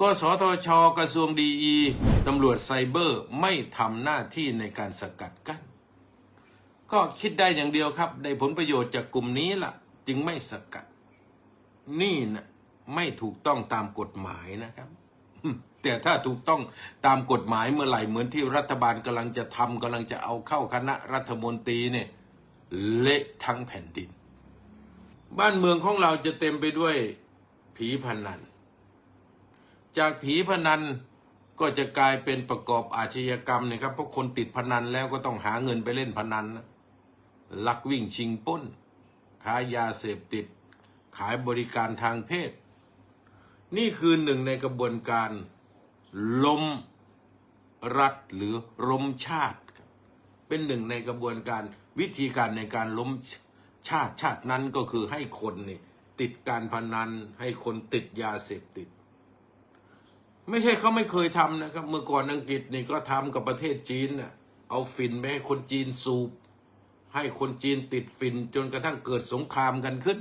กสทช กระทรวงดีอีตำรวจไซเบอร์ไม่ทำหน้าที่ในการสกัดกั้นก็คิดได้อย่างเดียวครับ ได้ผลประโยชน์จากกลุ่มนี้ล่ะ จึงไม่สกัด นี่นะไม่ถูกต้องตามกฎหมายนะครับ แต่ถ้าถูกต้องตามกฎหมายเมื่อไหร่เหมือนที่รัฐบาลกำลังจะทำกำลังจะเอาเข้าคณะรัฐมนตรีเนี่ยเละทั้งแผ่นดิน บ้านเมืองของเราจะเต็มไปด้วยผีพนนัน จากผีพนันก็จะกลายเป็นประกอบอาชญากรรมนะครับเพราะคนติดพนันแล้วก็ต้องหาเงินไปเล่นพนันนะลักวิ่งชิงป้นค้ายาเสพติด ขายบริการทางเพศ นี่คือหนึ่งในกระบวนการล้มรัฐหรือล้มชาติ เป็นหนึ่งในกระบวนการวิธีการในการล้มชาติชาตินั้นก็คือให้คนนี่ติดการพนันให้คนติดยาเสพติด ไม่ใช่เขาไม่เคยทำนะครับ เมื่อก่อนอังกฤษนี่ก็ทำกับประเทศจีนน่ะเอาฝิ่นไปให้คนจีนสูบ ให้คนจีนติดฝิ่นจนกระทั่งเกิดสงครามกันขึ้น